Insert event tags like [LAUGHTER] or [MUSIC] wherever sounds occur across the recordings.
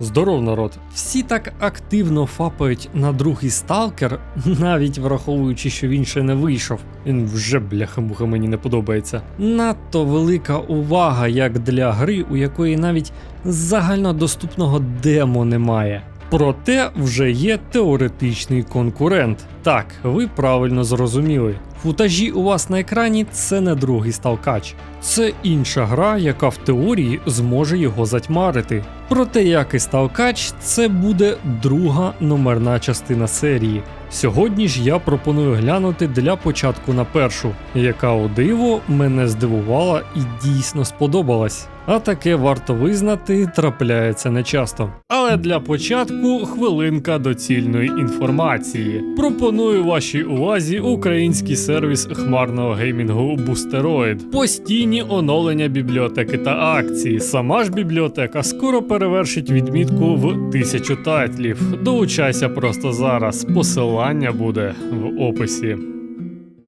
Здоров, народ. Всі так активно фапають на другий сталкер, [LAUGHS] навіть враховуючи, що він ще не вийшов. Він вже бляха-муха мені не подобається. Надто велика увага, як для гри, у якої навіть загальнодоступного демо немає. Проте вже є теоретичний конкурент. Так, ви правильно зрозуміли. Футажі у вас на екрані це не другий сталкач. Це інша гра, яка в теорії зможе його затьмарити. Проте, як і сталкач, це буде друга номерна частина серії. Сьогодні ж я пропоную глянути для початку на першу, яка у диво мене здивувала і дійсно сподобалась. А таке варто визнати, трапляється нечасто. Але для початку хвилинка доцільної інформації. Пропоную вашій увазі український сервіс хмарного геймінгу Boosteroid. Постійні оновлення бібліотеки та акції. Сама ж бібліотека скоро перевершить відмітку в тисячу тайтлів. Долучайся просто зараз. Посилання буде в описі.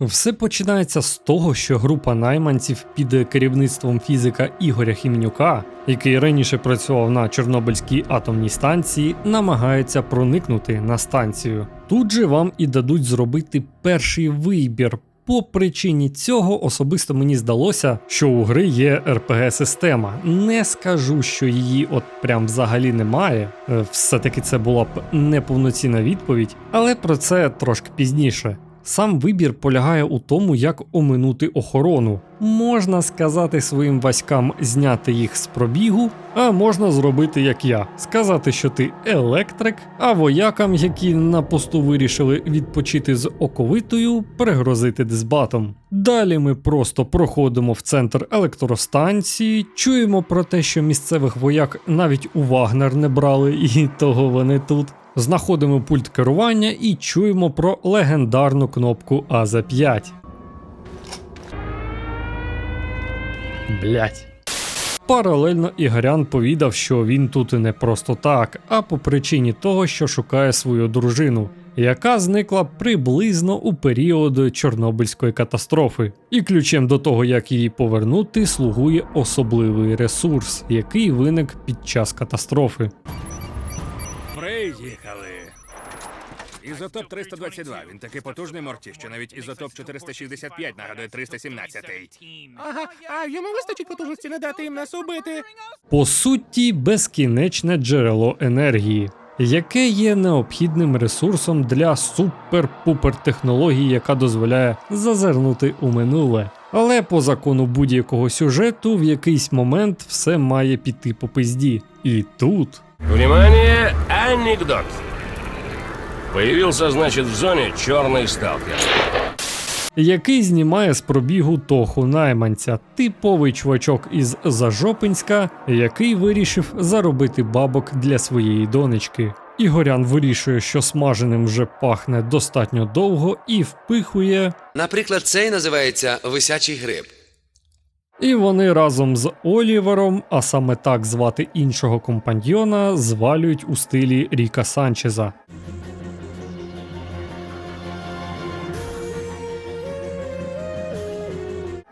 Все починається з того, що група найманців під керівництвом фізика Ігоря Хімнюка, який раніше працював на Чорнобильській атомній станції, намагається проникнути на станцію. Тут же вам і дадуть зробити перший вибір. По причині цього особисто мені здалося, що у гри є РПГ-система. Не скажу, що її от прям взагалі немає. Е, Все-таки це була б неповноцінна відповідь, але про це трошки пізніше. Сам вибір полягає у тому, як оминути охорону. Можна сказати своїм васькам зняти їх з пробігу, а можна зробити як я: сказати, що ти електрик, а воякам, які на посту вирішили відпочити з оковитою, перегрозити дисбатом. Далі ми просто проходимо в центр електростанції, чуємо про те, що місцевих вояк навіть у Вагнер не брали, і того вони тут. Знаходимо пульт керування і чуємо про легендарну кнопку АЗ 5. Блять. Паралельно Ігорян повідав, що він тут не просто так, а по причині того, що шукає свою дружину, яка зникла приблизно у період Чорнобильської катастрофи. І ключем до того, як її повернути, слугує особливий ресурс, який виник під час катастрофи. Ізотоп 322. Він такий потужний морті, що навіть ізотоп 465 нагадує 317. Ага, а йому вистачить потужності не дати їм нас убити. По суті, безкінечне джерело енергії, яке є необхідним ресурсом для супер-пупер технології, яка дозволяє зазирнути у минуле. Але по закону будь-якого сюжету в якийсь момент все має піти по пизді. І тут Внимание, анекдот. Появился, значит, в зоне черный сталкер. який знімає з пробігу Тоху найманця, типовий чувачок із Зажопинська, який вирішив заробити бабок для своєї донечки. Ігорян вирішує, що смаженим вже пахне достатньо довго і впихує, Наприклад, цей називається висячий гриб. і вони разом з Олівером, а саме так звати іншого компаньйона, звалюють у стилі Ріка Санчеза.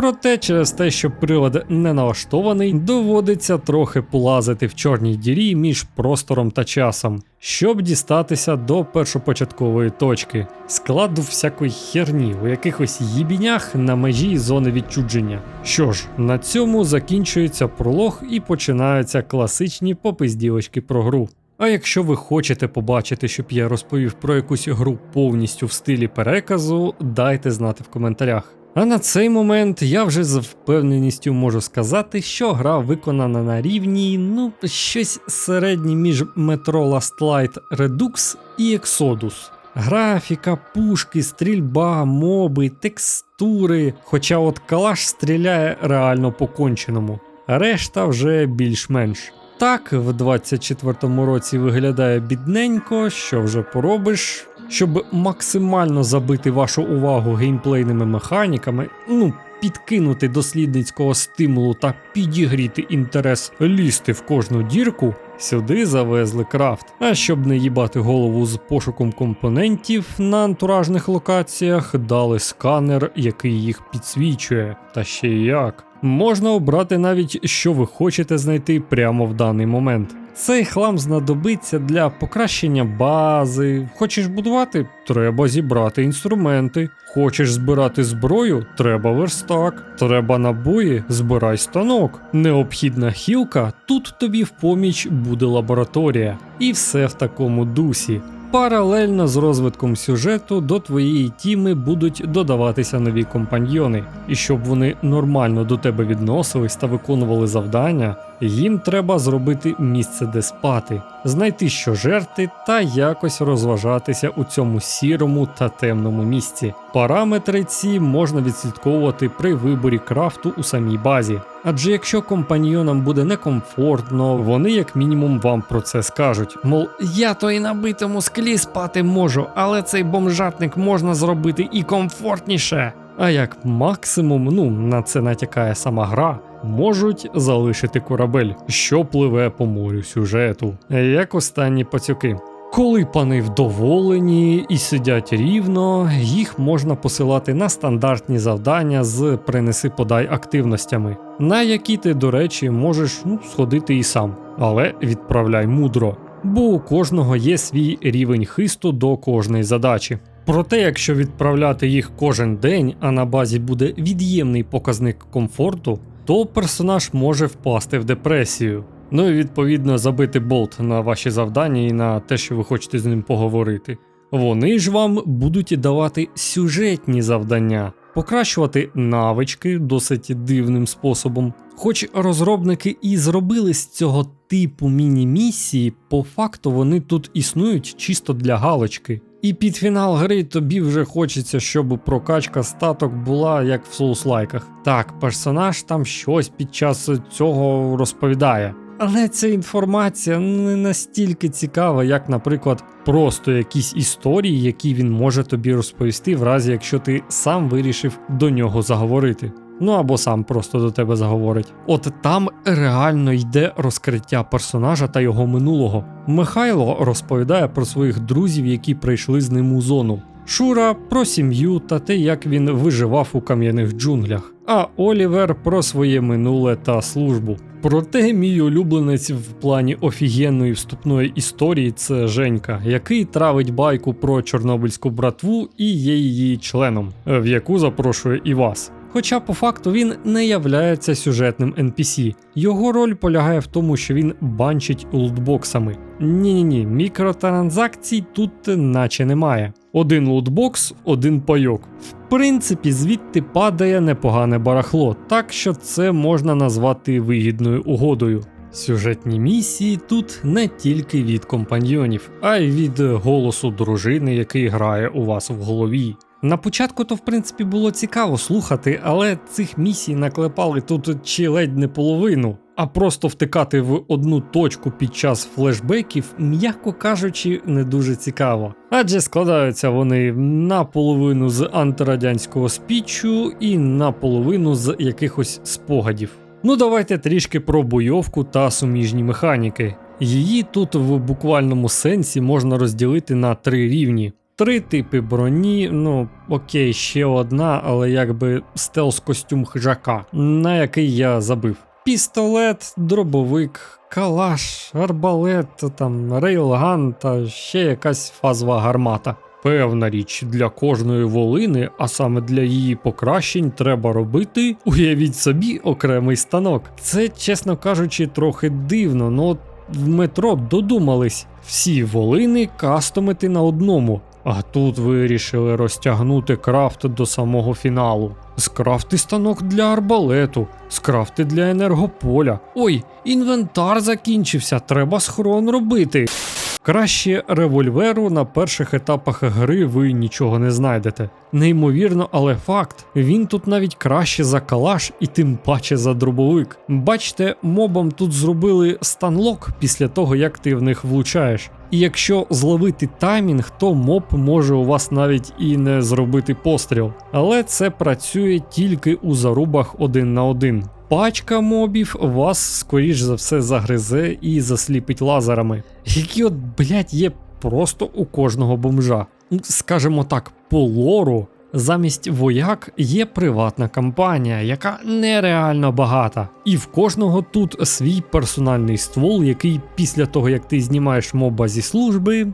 Проте через те, що прилад не налаштований, доводиться трохи плазити в чорній дірі між простором та часом, щоб дістатися до першопочаткової точки, складу всякої херні у якихось їбінях на межі зони відчудження. Що ж, на цьому закінчується пролог і починаються класичні попизділочки про гру. А якщо ви хочете побачити, щоб я розповів про якусь гру повністю в стилі переказу, дайте знати в коментарях. А на цей момент я вже з впевненістю можу сказати, що гра виконана на рівні, ну, щось середнє між Metro Last Light Redux і Exodus. Графіка, пушки, стрільба, моби, текстури. Хоча от калаш стріляє реально по-конченому, а решта вже більш-менш. Так, в 24-му році виглядає бідненько, що вже поробиш. Щоб максимально забити вашу увагу геймплейними механіками, ну, підкинути дослідницького стимулу та підігріти інтерес лізти в кожну дірку, сюди завезли крафт. А щоб не їбати голову з пошуком компонентів на антуражних локаціях, дали сканер, який їх підсвічує. Та ще й як. Можна обрати навіть, що ви хочете знайти прямо в даний момент. Цей хлам знадобиться для покращення бази. Хочеш будувати? Треба зібрати інструменти. Хочеш збирати зброю? Треба верстак. Треба набої, збирай станок. Необхідна хілка, тут тобі в поміч буде лабораторія. І все в такому дусі. Паралельно з розвитком сюжету до твоєї тіми будуть додаватися нові компаньйони, і щоб вони нормально до тебе відносились та виконували завдання, їм треба зробити місце, де спати, знайти що жерти та якось розважатися у цьому сірому та темному місці. Параметри ці можна відслідковувати при виборі крафту у самій базі. Адже якщо компаньйонам буде некомфортно, вони як мінімум вам про це скажуть. Мол, я то і на битому склі спати можу, але цей бомжатник можна зробити і комфортніше. А як максимум, ну на це натякає сама гра, можуть залишити корабель, що пливе по морю сюжету, як останні пацюки. Коли пани вдоволені і сидять рівно, їх можна посилати на стандартні завдання з принеси подай активностями, на які ти, до речі, можеш ну, сходити і сам, але відправляй мудро, бо у кожного є свій рівень хисту до кожної задачі. Проте, якщо відправляти їх кожен день, а на базі буде від'ємний показник комфорту, то персонаж може впасти в депресію. Ну і відповідно забити болт на ваші завдання і на те, що ви хочете з ним поговорити. Вони ж вам будуть давати сюжетні завдання, покращувати навички досить дивним способом. Хоч розробники і зробили з цього типу міні-місії, по факту вони тут існують чисто для галочки. І під фінал гри тобі вже хочеться, щоб прокачка статок була як в соуслайках. Так, персонаж там щось під час цього розповідає. Але ця інформація не настільки цікава, як, наприклад, просто якісь історії, які він може тобі розповісти, в разі якщо ти сам вирішив до нього заговорити. Ну або сам просто до тебе заговорить. От там реально йде розкриття персонажа та його минулого. Михайло розповідає про своїх друзів, які прийшли з ним у зону. Шура про сім'ю та те, як він виживав у кам'яних джунглях. А Олівер про своє минуле та службу. Проте мій улюбленець в плані офігенної вступної історії це Женька, який травить байку про чорнобильську братву і є її членом, в яку запрошує і вас. Хоча по факту він не являється сюжетним NPC. Його роль полягає в тому, що він банчить лутбоксами. Ні-ні ні, мікротранзакцій тут наче немає. Один лутбокс, один пайок. В принципі, звідти падає непогане барахло, так що це можна назвати вигідною угодою. Сюжетні місії тут не тільки від компаньйонів, а й від голосу дружини, який грає у вас в голові. На початку то в принципі було цікаво слухати, але цих місій наклепали тут чи ледь не половину. А просто втикати в одну точку під час флешбеків, м'яко кажучи, не дуже цікаво. Адже складаються вони наполовину з антирадянського спічу і наполовину з якихось спогадів. Ну давайте трішки про бойовку та суміжні механіки. Її тут в буквальному сенсі можна розділити на три рівні. Три типи броні, ну окей, ще одна, але якби стелс костюм хижака, на який я забив. Пістолет, дробовик, калаш, арбалет, там рейлган та ще якась фазова гармата. Певна річ, для кожної волини, а саме для її покращень, треба робити, уявіть собі, окремий станок. Це, чесно кажучи, трохи дивно, но от в метро додумались всі волини кастомити на одному. А тут вирішили розтягнути крафт до самого фіналу. Скрафти станок для арбалету, скрафти для енергополя. Ой, інвентар закінчився, треба схрон робити. Краще револьверу на перших етапах гри ви нічого не знайдете. Неймовірно, але факт, він тут навіть краще за калаш і тим паче за дробовик. Бачите, мобам тут зробили станлок після того, як ти в них влучаєш. І якщо зловити таймінг, то моб може у вас навіть і не зробити постріл. Але це працює тільки у зарубах один на один. Пачка мобів вас, скоріш за все, загризе і засліпить лазерами, які от, блять, є просто у кожного бомжа. скажемо так, по лору Замість вояк є приватна компанія, яка нереально багата. І в кожного тут свій персональний ствол, який після того як ти знімаєш моба зі служби,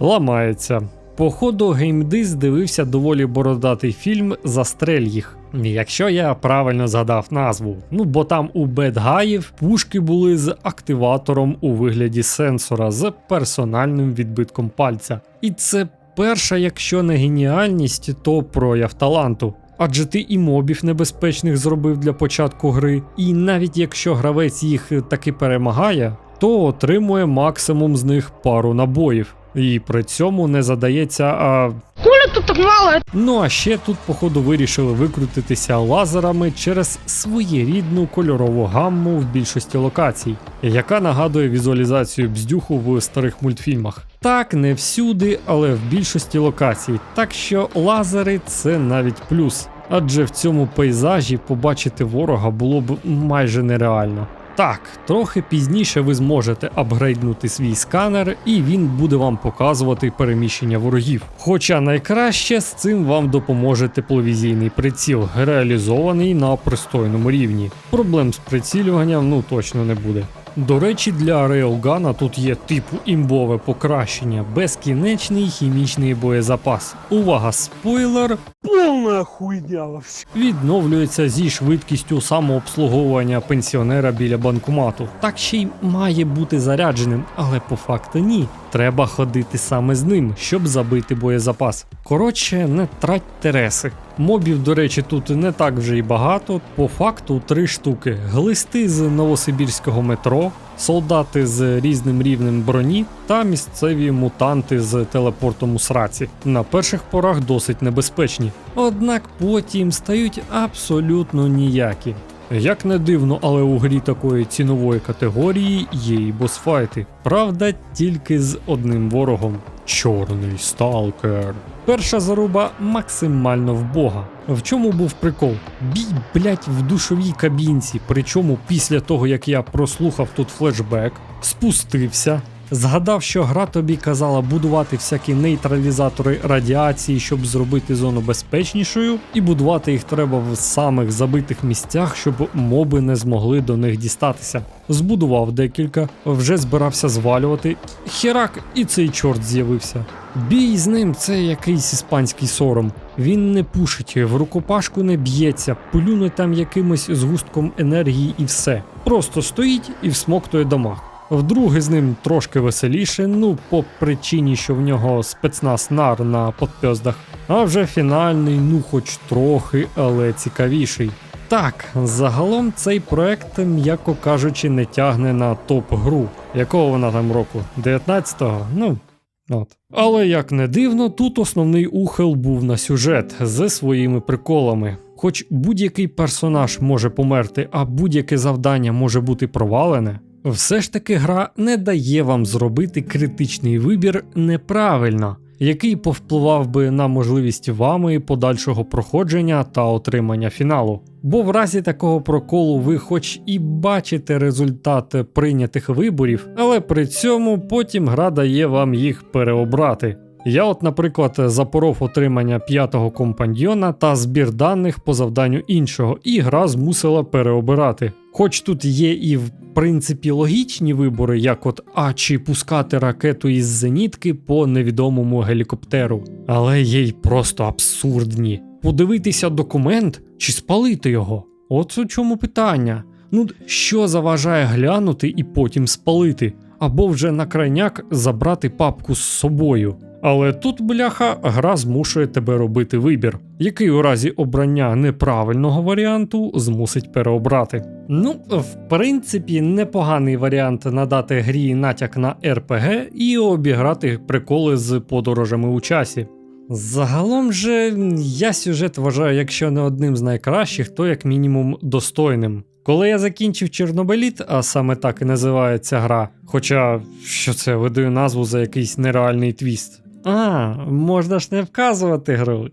ламається. Походу, геймдис дивився доволі бородатий фільм Застрель їх. Якщо я правильно згадав назву. Ну бо там у бедгаїв пушки були з активатором у вигляді сенсора з персональним відбитком пальця. І це перша, якщо не геніальність, то прояв таланту. Адже ти і мобів небезпечних зробив для початку гри, і навіть якщо гравець їх таки перемагає, то отримує максимум з них пару набоїв. І при цьому не задається а Коля тут так мало. Ну а ще тут, походу, вирішили викрутитися лазерами через своєрідну кольорову гамму в більшості локацій, яка нагадує візуалізацію бздюху в старих мультфільмах. Так, не всюди, але в більшості локацій. Так що лазери це навіть плюс. Адже в цьому пейзажі побачити ворога було б майже нереально. Так, трохи пізніше ви зможете апгрейднути свій сканер, і він буде вам показувати переміщення ворогів. Хоча найкраще з цим вам допоможе тепловізійний приціл, реалізований на пристойному рівні. Проблем з прицілюванням ну точно не буде. До речі, для рейлгана тут є типу імбове покращення, безкінечний хімічний боєзапас. Увага, спойлер! Повна хуйня відновлюється зі швидкістю самообслуговування пенсіонера біля банкомату. Так ще й має бути зарядженим, але по факту ні. Треба ходити саме з ним, щоб забити боєзапас. Коротше, не трать тереси. Мобів, до речі, тут не так вже й багато. По факту три штуки: глисти з новосибірського метро, солдати з різним рівнем броні та місцеві мутанти з телепортом у сраці. На перших порах досить небезпечні, однак потім стають абсолютно ніякі. Як не дивно, але у грі такої цінової категорії є і босфайти. Правда, тільки з одним ворогом чорний сталкер. Перша заруба максимально вбога. В чому був прикол? Бій, блять, в душовій кабінці. Причому після того, як я прослухав тут флешбек, спустився. Згадав, що гра тобі казала будувати всякі нейтралізатори радіації, щоб зробити зону безпечнішою, і будувати їх треба в самих забитих місцях, щоб моби не змогли до них дістатися. Збудував декілька, вже збирався звалювати. Херак, і цей чорт з'явився. Бій з ним це якийсь іспанський сором. Він не пушить, в рукопашку не б'ється, плюне там якимось згустком енергії і все. Просто стоїть і всмоктує дамаг. Вдруге з ним трошки веселіше, ну по причині, що в нього спецназ нар на подпьоздах. А вже фінальний, ну хоч трохи, але цікавіший. Так, загалом цей проект, м'яко кажучи, не тягне на топ-гру. Якого вона там року? 19-го? Ну. От. Але як не дивно, тут основний ухил був на сюжет зі своїми приколами. Хоч будь-який персонаж може померти, а будь-яке завдання може бути провалене, все ж таки гра не дає вам зробити критичний вибір неправильно, який повпливав би на можливість вами подальшого проходження та отримання фіналу. Бо в разі такого проколу ви хоч і бачите результат прийнятих виборів, але при цьому потім гра дає вам їх переобрати. Я, от, наприклад, запоров отримання п'ятого компаньйона та збір даних по завданню іншого, і гра змусила переобирати. Хоч тут є і в принципі логічні вибори, як от а чи пускати ракету із зенітки по невідомому гелікоптеру, але є й просто абсурдні. Подивитися документ чи спалити його? От у чому питання. Ну, що заважає глянути і потім спалити, або вже на крайняк забрати папку з собою. Але тут, бляха, гра змушує тебе робити вибір, який у разі обрання неправильного варіанту змусить переобрати. Ну, в принципі, непоганий варіант надати грі натяк на РПГ і обіграти приколи з подорожами у часі. Загалом же я сюжет вважаю, якщо не одним з найкращих, то як мінімум достойним. Коли я закінчив Чорнобиліт, а саме так і називається гра, хоча що це видаю назву за якийсь нереальний твіст. А, можна ж не вказувати гру.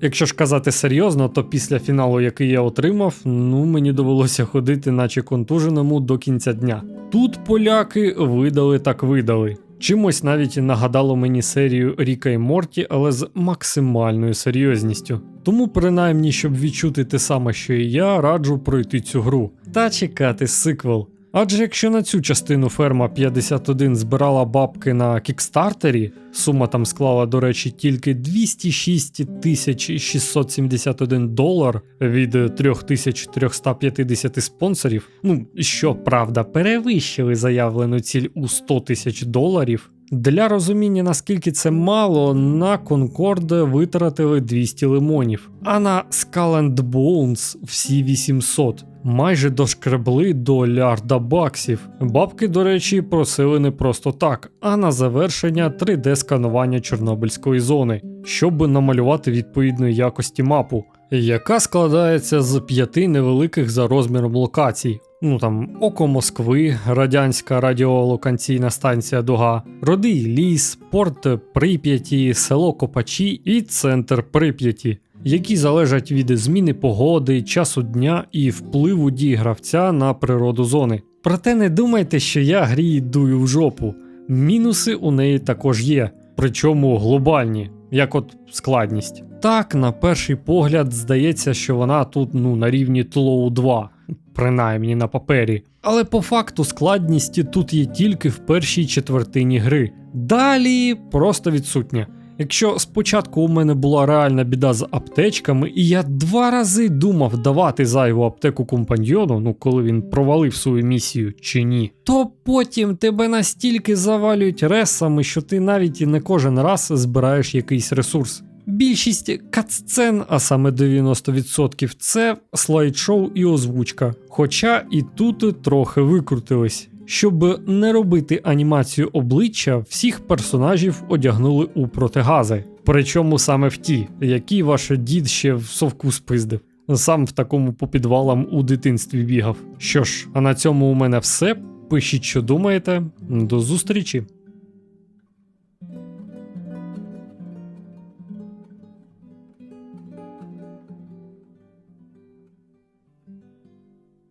Якщо ж казати серйозно, то після фіналу, який я отримав, ну мені довелося ходити, наче контуженому до кінця дня. Тут поляки видали так видали. Чимось навіть нагадало мені серію Ріка і Морті, але з максимальною серйозністю. Тому, принаймні, щоб відчути те саме, що і я, раджу пройти цю гру та чекати сиквел. Адже якщо на цю частину ферма 51 збирала бабки на кікстартері, сума там склала, до речі, тільки 206 тисяч 671 долар від 3350 спонсорів. Ну, що правда, перевищили заявлену ціль у 100 тисяч доларів. Для розуміння, наскільки це мало, на Конкорд витратили 200 лимонів, а на Skull and Bones всі 800. Майже дошкребли до лярда баксів. Бабки, до речі, просили не просто так, а на завершення 3D-сканування Чорнобильської зони, щоб намалювати відповідної якості мапу, яка складається з п'яти невеликих за розміром локацій. Ну там Око Москви, радянська радіолокаційна станція Дуга, Родий ліс, порт Прип'яті, село Копачі і центр Прип'яті, які залежать від зміни погоди, часу дня і впливу дій гравця на природу зони. Проте не думайте, що я грі дую в жопу. Мінуси у неї також є, причому глобальні, як от складність. Так, на перший погляд здається, що вона тут ну на рівні Тлоу 2, принаймні на папері. Але по факту складність тут є тільки в першій четвертині гри. Далі просто відсутня. Якщо спочатку у мене була реальна біда з аптечками, і я два рази думав давати зайву аптеку компаньйону, ну коли він провалив свою місію чи ні, то потім тебе настільки завалюють ресами, що ти навіть і не кожен раз збираєш якийсь ресурс. Більшість катсцен, а саме 90%, це слайд-шоу і озвучка. Хоча і тут трохи викрутились. Щоб не робити анімацію обличчя, всіх персонажів одягнули у протигази. Причому саме в ті, які ваш дід ще в совку спиздив. Сам в такому по підвалам у дитинстві бігав. Що ж, а на цьому у мене все. Пишіть, що думаєте. До зустрічі!